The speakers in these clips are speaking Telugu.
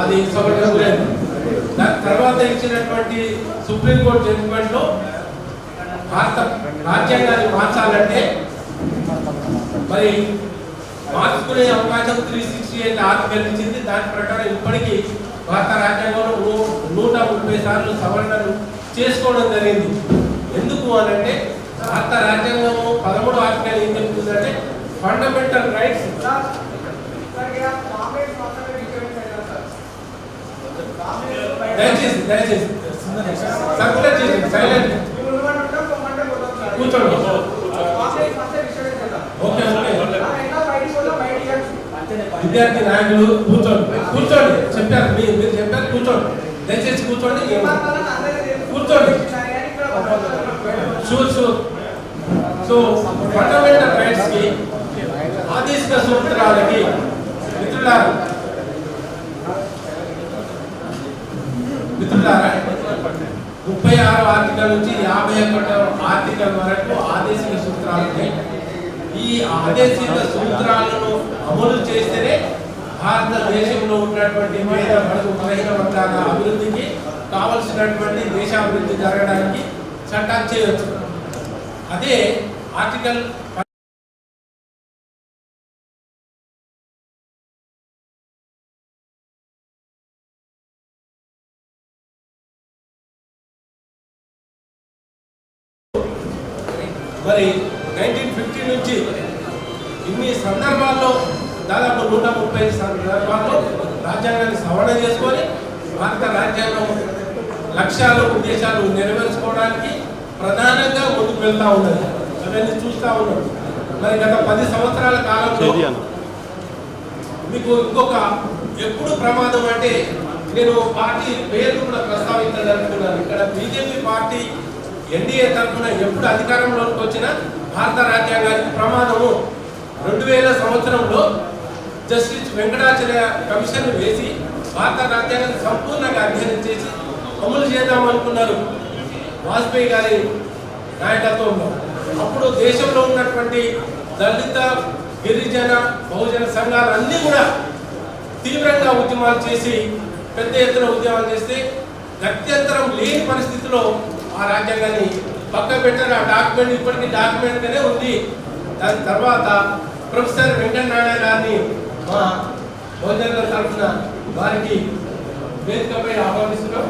అది సౌకర్యం లేదు. దాని తర్వాత ఇచ్చినటువంటి సుప్రీంకోర్టు జడ్జిమెంట్లో భారత రాజ్యాంగాన్ని మార్చాలంటే మరి మార్చుకునే అవకాశం త్రీ సిక్స్టీ ఎయిట్ ఆర్టికల్ ఇచ్చింది దాని ప్రకారం ఇప్పటికీ భారత రాజ్యాంగంలో నూట ముప్పై సార్లు సవరణలు చేసుకోవడం జరిగింది. ఎందుకు అనంటే భారత రాజ్యాంగం పదమూడు ఆర్టికల్ ఏం చెప్తుందంటే ఫండమెంటల్ రైట్స్ దయచేసి దయచేసి. సర్కులర్ చేసి సైలెంట్ కూర్చోండి. ఓకే విద్యార్థి నాయకులు కూర్చోండి. కూర్చోండి. చెప్పారు మీరు మీరు చెప్పారు కూర్చోండి. దయచేసి కూర్చోండి. కూర్చోండి. షూర్ షూర్ సో ఫండమెంటల్ రైట్స్కి ఆదేశిక సూత్రాలకి మిత్రులారు మిత్రులారా ముప్పై ఆరు ఆర్టికల్ నుంచి యాభై ఒకటో ఆర్టికల్ వరకు ఆదేశిక సూత్రాలు ఉన్నాయి. ఈ ఆదేశిక సూత్రాలను అమలు చేస్తేనే భారతదేశంలో ఉన్నటువంటి పేద బడుగు బలహీన వర్గాల అభివృద్ధికి కావలసినటువంటి దేశాభివృద్ధి జరగడానికి చట్టాలు చేయవచ్చు అదే ఆర్టికల్ మరి నైన్టీన్ ఫిఫ్టీ నుంచి ఇన్ని సందర్భాల్లో దాదాపు నూట ముప్పై సందర్భాల్లో రాజ్యాంగాన్ని సవరణ చేసుకొని భారత రాజ్యాంగం లక్ష్యాలు ఉద్దేశాలు నెరవేర్చుకోవడానికి ప్రధానంగా ముందుకు వెళ్తా ఉన్నది. అవన్నీ చూస్తా ఉన్నాం. మరి గత పది సంవత్సరాల కాలంలో మీకు ఇంకొక ఎప్పుడు ప్రమాదం అంటే నేను పార్టీ పేరు కూడా ప్రస్తావించదలుచుకున్నాను. ఇక్కడ బీజేపీ పార్టీ ఎన్డీఏ తరఫున ఎప్పుడు అధికారంలోకి వచ్చిన భారత రాజ్యాంగానికి ప్రమాదము రెండు వేల సంవత్సరంలో జస్టిస్ వెంకటాచర్య కమిషన్ వేసి భారత రాజ్యాంగాన్ని సంపూర్ణంగా అధ్యయనం చేసి అమలు చేద్దామనుకున్నారు వాజ్పేయి గారి నాయకత్వంలో. అప్పుడు దేశంలో ఉన్నటువంటి దళిత గిరిజన బహుజన సంఘాలు అన్నీ కూడా తీవ్రంగా ఉద్యమాలు చేసి పెద్ద ఎత్తున ఉద్యమాలు చేస్తే గత్యంతరం లేని పరిస్థితిలో ఆ రాజ్యాంగాన్ని పక్క పెట్టారు. ఆ డాక్యుమెంట్ ఇప్పటికీ డాక్యుమెంట్ గానే ఉంది. దాని తర్వాత ప్రొఫెసర్ వెంకటనారాయణ గారిని మా బహుజనుల తరఫున వారికి వేదికపై ఆహ్వానిస్తున్నాం.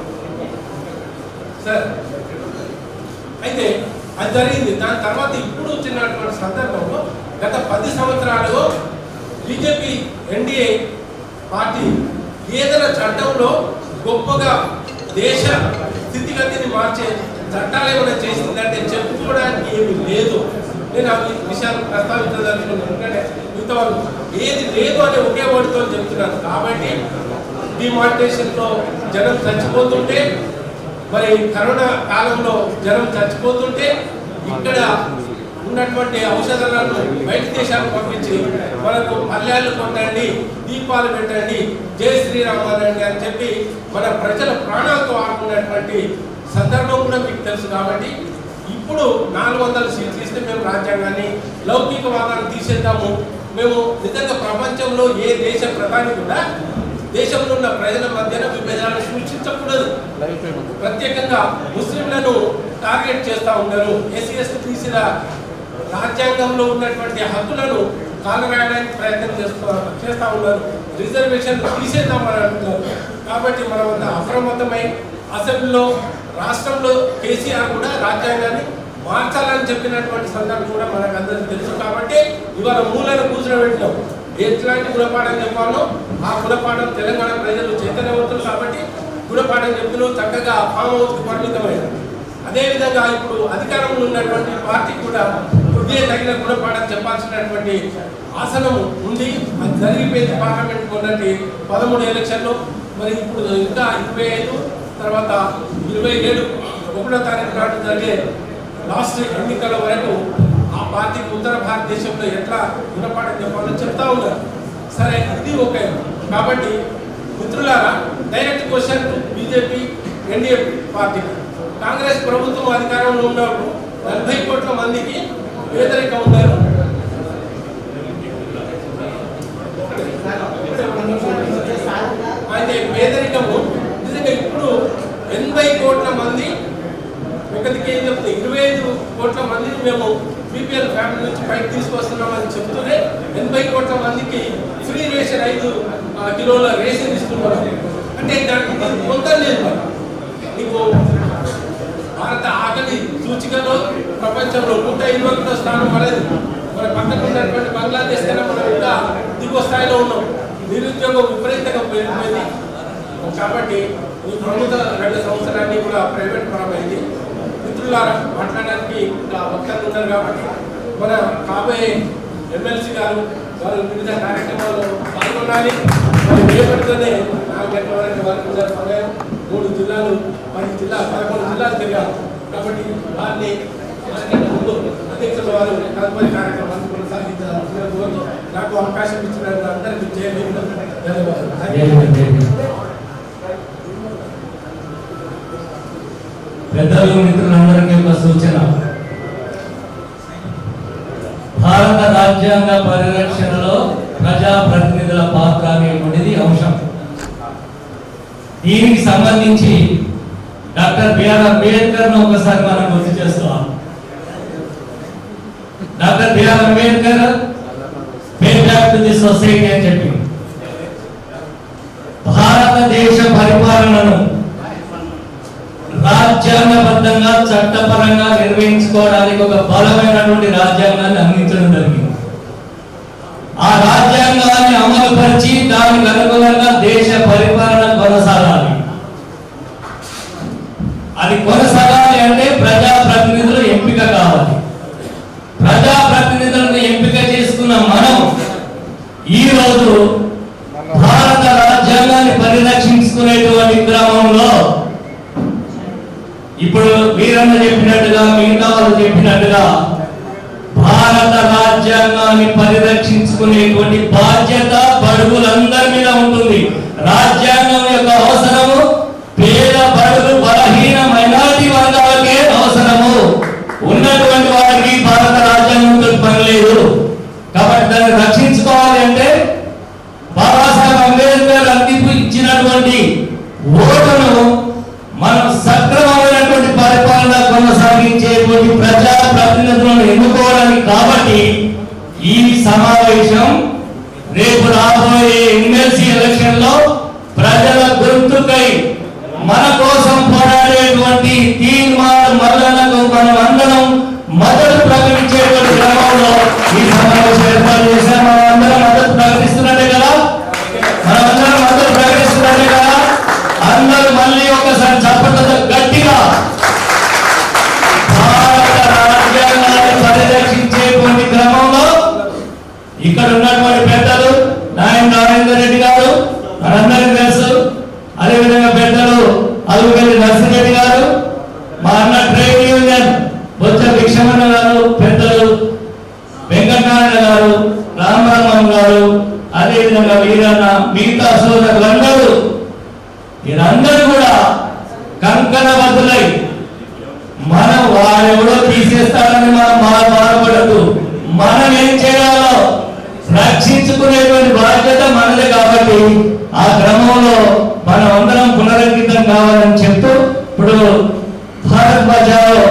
సార్ అయితే అది జరిగింది. దాని తర్వాత ఇప్పుడు వచ్చినటువంటి సందర్భంలో గత పది సంవత్సరాలు బీజేపీ ఎన్డీఏ పార్టీ ఏదైనా చట్టంలో గొప్పగా దేశ స్థితిగతిని మార్చే చట్టాలు ఏమైనా చేసిందంటే చెప్పుకోవడానికి ఏమి లేదు. నేను ఆ విషయాలు ప్రస్తావించదలుచుకున్నాను. ఎందుకంటే మిగతా ఏది లేదు అనే ఒకే వాటితో చెప్తున్నాను. కాబట్టి డిమార్టేషన్లో జనం చచ్చిపోతుంటే మరి కరోనా కాలంలో జనం చచ్చిపోతుంటే ఇక్కడ ఉన్నటువంటి ఔషధాలను బయట దేశాలకు పంపించి మనకు పల్లెలు కొట్టండి దీపాలు పెట్టండి జై శ్రీరామ్ అనండి అని చెప్పి మన ప్రజల ప్రాణాలతో ఆడుకున్నటువంటి సందర్భం కూడా మీకు తెలుసు కాబట్టి ఇప్పుడు నాలుగు వందల సీట్లు ఇస్తే మేము రాజ్యాంగాన్ని లౌకికవాదాన్ని తీసేద్దాము. మేము నిజంగా ప్రపంచంలో ఏ దేశ ప్రధాని కూడా దేశంలో ఉన్న ప్రజల మధ్యన విభేదాలను సృష్టించకూడదు ప్రత్యేకంగా ముస్లింలను టార్గెట్ చేస్తూ ఉన్నారు ఎస్సీ ఎస్టీ తీసిన రాజ్యాంగంలో ఉన్నటువంటి హక్కులను కాలరాయడానికి ప్రయత్నం చేస్తూ చేస్తూ ఉన్నారు. రిజర్వేషన్ తీసేద్దామని అంటున్నారు. కాబట్టి మనం అంత అప్రమత్తమై అసెంబ్లీలో రాష్ట్రంలో కేసీఆర్ కూడా రాజ్యాంగాన్ని మార్చాలని చెప్పినటువంటి సందర్భం కూడా మనకు అందరికీ తెలుసు. కాబట్టి ఇవాళ మూలను కూర్చోబెట్టినాం ఎట్లాంటి గుణపాఠం చెప్పాలో ఆ గుణపాఠం తెలంగాణ ప్రజలు చైతన్యవంతులు కాబట్టి గుణపాఠం చెప్తూ చక్కగా ఫామ్ హౌస్కి పరిమితమైన అదేవిధంగా ఇప్పుడు అధికారంలో ఉన్నటువంటి పార్టీ కూడా ఇదే తగిన గుణపాఠం చెప్పాల్సినటువంటి ఆసనం ఉంది అది జరిగిపోయింది పార్లమెంట్ కొన్నటి పదమూడు ఎలక్షన్లో మరి ఇప్పుడు ఇంకా ఇరవై ఐదు తర్వాత ఇరవై ఏడు ఒకటో తారీఖు నాడు జరిగే లాస్ట్ ఎన్నికల వరకు ఆ పార్టీకి ఉత్తర భారతదేశంలో ఎట్లా గుణపాఠం చెప్పాలో చెప్తా ఉన్నారు. సరే ఇది ఓకే కాబట్టి మిత్రులారా direct question BJP NDA party Congress ప్రభుత్వం అధికారంలో ఉన్నప్పుడు నలభై వ్యతిరేకం ఉంటారు అయితే పేదరికము నిజంగా ఇప్పుడు ఎనభై కోట్ల మంది ఒకటికి ఏం చెప్తుంది ఇరవై ఐదు కోట్ల మందిని మేము బీపీఎల్ ఫ్యామిలీ నుంచి బయట తీసుకొస్తున్నామని చెప్తూనే ఎనభై కోట్ల మందికి ఫ్రీ రేషన్ ఐదు కిలోల రేషన్ ఇస్తున్నారు అంటే దానికి కొంత లేదు ప్రపంచంలో నూట ఇరవై స్థానం పడేది మన పక్కన ఉన్నటువంటి బంగ్లాదేశ్ కన్నా మనం ఇంకా దిగువ స్థాయిలో ఉన్నాం. నిరుద్యోగం విపరీతంగా పెరిగిపోయింది. కాబట్టి ఈ ప్రభుత్వ రెండు సంవత్సరాన్ని కూడా ప్రైవేట్ పరమైంది. మిత్రులారా మాట్లాడడానికి ఇంకా వక్తలు ఉన్నారు కాబట్టి మన కాబోయే ఎమ్మెల్సీ గారు వారు వివిధ కార్యక్రమాల్లో పాల్గొనాలి. మరి రేపటితోనే నాలుగు గంటల వరకు వరకు సమయం. మూడు జిల్లాలు పది జిల్లా పదకొండు జిల్లాలు తిరిగారు. కాబట్టి వారిని వారు తదుపరి కార్యక్రమాన్ని కొనసాగించాల్సిన కోరుతూ నాకు అవకాశం ఇచ్చిన అందరికీ జయభీమ్ ధన్యవాదాలు. పెద్దలు మిత్రులందరికీ ఒక సూచన. భారత రాజ్యాంగ పరిరక్షణలో ప్రజాప్రతినిధుల పాత్ర అనేటువంటిది అంశం. దీనికి సంబంధించి డాక్టర్ బిఆర్ అంబేద్కర్ను ఒకసారి మనం గుర్తు చేసుకోవాలి doctor B R Ambedkar pay back to the society అని చెప్పి భారతదేశ పరిపాలనను రాజ్యాంగబద్ధంగా చట్టపరంగా నిర్వహించుకోవడానికి ఒక బలమైనటువంటి రాజ్యాంగాన్ని అందించడం జరిగింది ఆ రాజ్యాంగాన్ని అమలు పరిచి దానికి అనుగుణంగా దేశ పరిపాలన కొనసాగాలి అది కొనసాగాలి అంటే ప్రజాప్రతినిధులు ఎంపిక కావాలి ప్రజాప్రతినిధులను ఎంపిక చేసుకున్న మనం ఈ రోజు భారత రాజ్యాంగాన్ని పరిరక్షించుకునేటువంటి క్రమంలో ఇప్పుడు వీరన్న చెప్పినట్టుగా మిగతా వాళ్ళు చెప్పినట్టుగా భారత రాజ్యాంగాన్ని పరిరక్షించుకునేటువంటి బాధ్యత బడుగులందరి మీద ఉంటుంది. రాజ్యాంగం యొక్క అవసరము పేద బడుగు బలహీన మైనారిటీ వర్గాలకే అవసరము. ఉన్నటువంటి వారికి భారత రాజ్యాంగంతో పని లేదు. కాబట్టి దాన్ని రక్షించుకోవాలి అంటే బాబాసాహెబ్ అంబేద్కర్ అందింపు ఇచ్చినటువంటి వెంకటనారాయణ గారు రామరామన్ గారు అదేవిధంగా వీరన్న మిగతా సోదరులందరూ వీరందరూ కూడా కంకణబద్ధులై మనం వారెవడో తీసేస్తారని మనం బా- బాధపడద్దు. మనం ఏం చేయాలో రక్షించుకునేటువంటి బాధ్యత మనది కాబట్టి ఆ క్రమంలో మనం అందరం పునరంకితం కావాలని చెప్తూ ఇప్పుడు భారత్ బజార్లో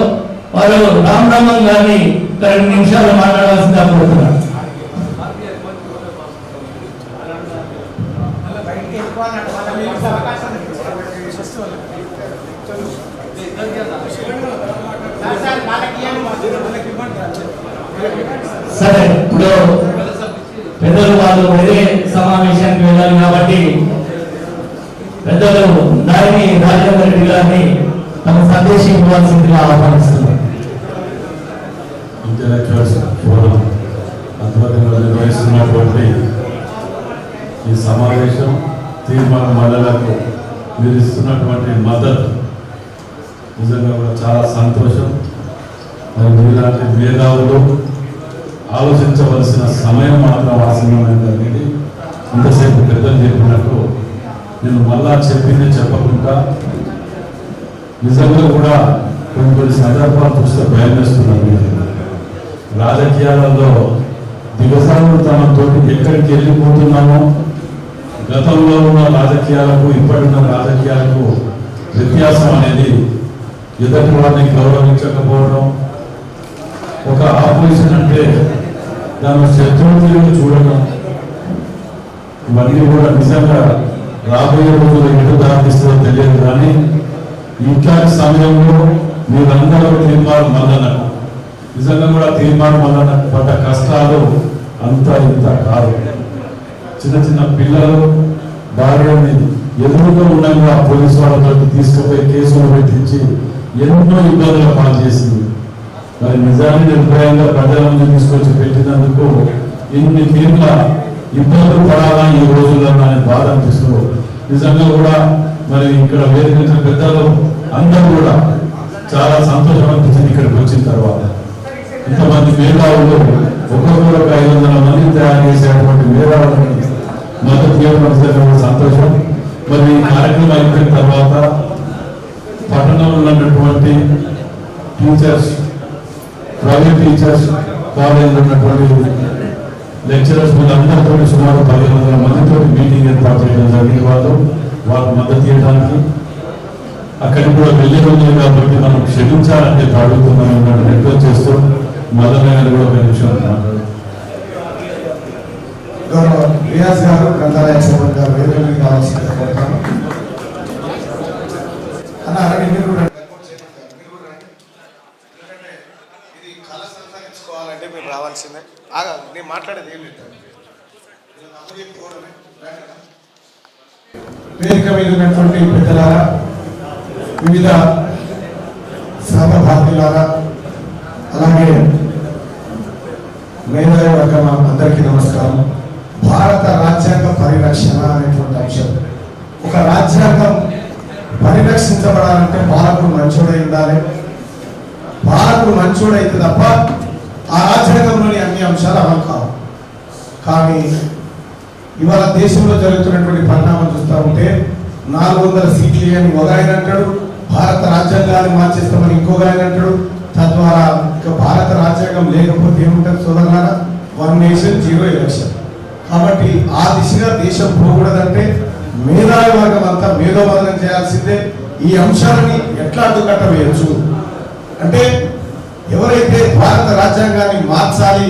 వారు రామ్ రమన్ గారిని రెండు నిమిషాలు మాట్లాడవలసిందిగా అనుకుంటున్నాను సరే ఇప్పుడు పెద్దలు వాళ్ళు వేరే సమావేశానికి వెళ్ళాలి కాబట్టి పెద్దలు దారిని రాజేంద్ర రెడ్డి గారిని తమ సందేశం ఇవ్వాల్సిందిగా ఆహ్వానిస్తున్నారు ఇంటలెక్చువల్స్ ఫోరం. ఆధ్వర్యంలో నిర్వహిస్తున్నటువంటి ఈ సమావేశం తీర్మాన మండలకు మీరు ఇస్తున్నటువంటి మద్దతు. నిజంగా కూడా చాలా సంతోషం. మరి మీలాంటి మేధావులు ఆలోచించవలసిన సమయం మాత్రం ఆసన్నమైంది ఇంతసేపు పెద్దలు చెప్పినట్టు నేను మళ్ళా చెప్పింది చెప్పకుండా నిజంగా కూడా కొన్ని కొన్ని సందర్భాలు చూస్తే భయం వేస్తున్నాను రాజకీయాలలో దిగజారుతనంతో ఎక్కడికి వెళ్ళిపోతున్నామో గతంలో ఉన్న రాజకీయాలకు ఇప్పటిన్న రాజకీయాలకు వ్యత్యాసం అనేది ఎదుటి వారిని గౌరవించకపోవడం ఒక ఆపరేషన్ అంటే దాని శత్రువులు చూడడం ఇవన్నీ కూడా నిజంగా రాబోయే రోజుల్లో ఎటు దారిస్తుందో తెలియదు కానీ ఇట్లాంటి సమయంలో మీరందరూ తీర్మానం మల్లన్నకు నిజంగా కూడా తీర్మానం వలన పడ్డ కష్టాలు అంత ఇంత కాదు. చిన్న చిన్న పిల్లలు భార్యని ఎదురుగా ఉండగా పోలీసు వాళ్ళతో తీసుకుపోయి కేసులు పెట్టించి ఎన్నో ఇబ్బందులు పనిచేసింది చేసింది మరి నిజాన్ని నిర్భయంగా ప్రజల ముందు తీసుకొచ్చి పెట్టినందుకు ఇన్ని తీర్ల ఇబ్బందులు పడాలా ఈ రోజుల్లో అనే బాధ అనిపిస్తూ నిజంగా కూడా మరి ఇక్కడ వేదిక పెద్దలు అందరూ కూడా చాలా సంతోషం అనిపించింది ఇక్కడికి వచ్చిన తర్వాత. ఇంతమంది మేధావులు? ఒక్కొక్కరు ఒక ఐదు వందల మంది తయారు చేసేటువంటి మేధావులని మద్దతు ఇవ్వడం సంతోషం. మరి కార్యక్రమం అయిపోయిన తర్వాత పట్టణంలో ఉన్నటువంటి టీచర్స్ ప్రైవేట్ టీచర్స్ కాలేజీలో ఉన్నటువంటి లెక్చరర్స్ అందరితో సుమారు పదిహేను వందల మందితో మీటింగ్ ఏర్పాటు చేయడం జరిగింది. వాళ్ళు వాళ్ళకు మద్దతు ఇవ్వడానికి అక్కడికి కూడా వెళ్ళే రోజులు కాబట్టి మనం క్షమించాలని చెప్పి అడుగుతున్నాం రిక్వెస్ట్ చేస్తూ మొదలైనది కూడా ఒక నిమిషం రియాజ్ గారు గ్రంథాలయ చైర్మన్ గారు వేదిక మీద అన్న మీరు కూడా ఇది కళ సంతరించుకోవాలంటే మీరు రావాల్సిందే ఆగా నేను మాట్లాడేది ఏం లేదు వేదిక మీద ఉన్నటువంటి పెద్దలారా వివిధ సహభాగ్యులారా అలాగే మేధావి వర్గం అందరికీ నమస్కారం. భారత రాజ్యాంగ పరిరక్షణ అనేటువంటి అంశం. ఒక రాజ్యాంగం పరిరక్షించబడాలంటే పాలకుడు మంచోడై ఉండాలి. పాలకుడు మంచోడైతే తప్ప ఆ రాజ్యాంగంలోని అన్ని అంశాలు అమలు కావు. కానీ ఇవాళ దేశంలో జరుగుతున్నటువంటి పరిణామం చూస్తూ ఉంటే నాలుగు వందల సీట్లు అని ఒక ఆయన అంటాడు భారత రాజ్యాంగాన్ని మార్చేస్తామని ఇంకొక ఆయన అంటాడు తద్వారా ఇక భారత రాజ్యాంగం లేకపోతే ఏముంటుంది సోదరులారా? వన్ నేషన్ జీరో ఎలక్షన్ కాబట్టి ఆ దిశగా దేశం పోకూడదంటే మేధావి వర్గం అంతా మేధోబదనం చేయాల్సిందే. ఈ అంశాలని ఎట్లా అడ్డుకట్ట వేయచ్చు? అంటే ఎవరైతే భారత రాజ్యాంగాన్ని మార్చాలి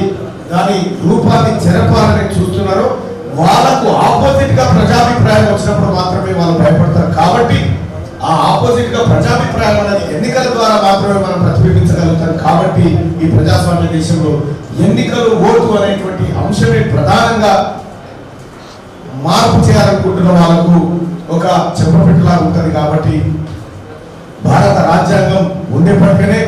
దాని రూపాన్ని చెరపాలని చూస్తున్నారో వాళ్ళకు ఆపోజిట్గా ప్రజాభిప్రాయం వచ్చినప్పుడు మాత్రమే వాళ్ళు భయపడతారు. కాబట్టి ఆ ఆపోజిట్గా ప్రజాభిప్రాయం అనేది ఎన్నికల ద్వారా మాత్రమే మనం ఉంటారు కాబట్టి ఈ ప్రజాస్వామ్య దేశంలో ఎన్నికలు ఓటు అనేటువంటి అంశమే ప్రధానంగా మార్పు చేయాలనుకుంటున్న వాళ్ళకు ఒక చెప్పపెట్టులాగా ఉంటుంది కాబట్టి భారత రాజ్యాంగం ఉండేప్పటికనే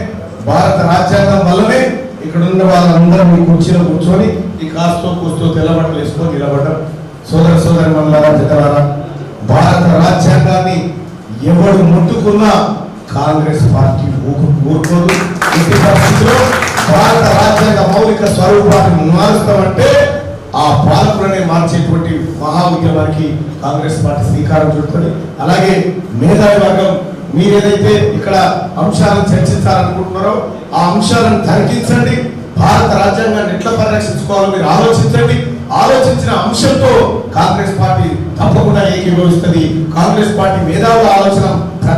భారత రాజ్యాంగం వల్లనే ఇక్కడ ఉన్న వాళ్ళందరూ మీ కుర్చీలో కూర్చొని ఈ కాస్తో కూస్తో తెల్లబట్టలు వేసుకొని నిలబడటం సోదర సోదరి మండలారా జగలారా భారత రాజ్యాంగాన్ని ఎవడు ముట్టుకున్నా కాంగ్రెస్ పార్టీ ఊరుకోదు. ఎట్టి పరిస్థితిలో భారత రాజ్యాంగ మౌలిక స్వరూపాన్ని మారుస్తామంటే ఆ పాలకులనే మార్చేటువంటి మహా ఉద్యమానికి కాంగ్రెస్ పార్టీ శ్రీకారం చుడుతుంది అలాగే మేధావి వర్గం మీరేదైతే ఇక్కడ అంశాలను చర్చించాలనుకుంటున్నారో ఆ అంశాలను తనిఖించండి. భారత రాజ్యాంగాన్ని ఎట్లా పరిరక్షించుకోవాలో మీరు ఆలోచించండి. ఆలోచించిన అంశంతో కాంగ్రెస్ పార్టీ తప్పకుండా ఏకీభవిస్తుంది. కాంగ్రెస్ పార్టీ మేధావుల ఆలోచన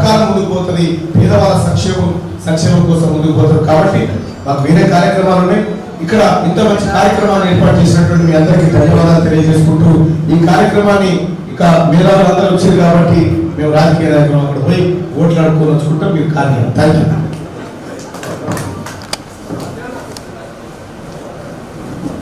ప్రకారం ముందుకు పోతుంది. పేదవాళ్ళ సంక్షేమం సంక్షేమం కోసం ముందుకు పోతుంది. కాబట్టి మాకు వేరే కార్యక్రమాలు ఉన్నాయి. ఇక్కడ ఇంత మంచి కార్యక్రమాన్ని ఏర్పాటు చేసినటువంటి మీ అందరికీ ధన్యవాదాలు తెలియజేసుకుంటూ ఈ కార్యక్రమాన్ని ఇక మేధావులు అందరూ వచ్చారు కాబట్టి మేము రాజకీయ నాయకులు అక్కడ పోయి ఓట్లు వచ్చుకుంటాం మీరు కార్యం థ్యాంక్ యూ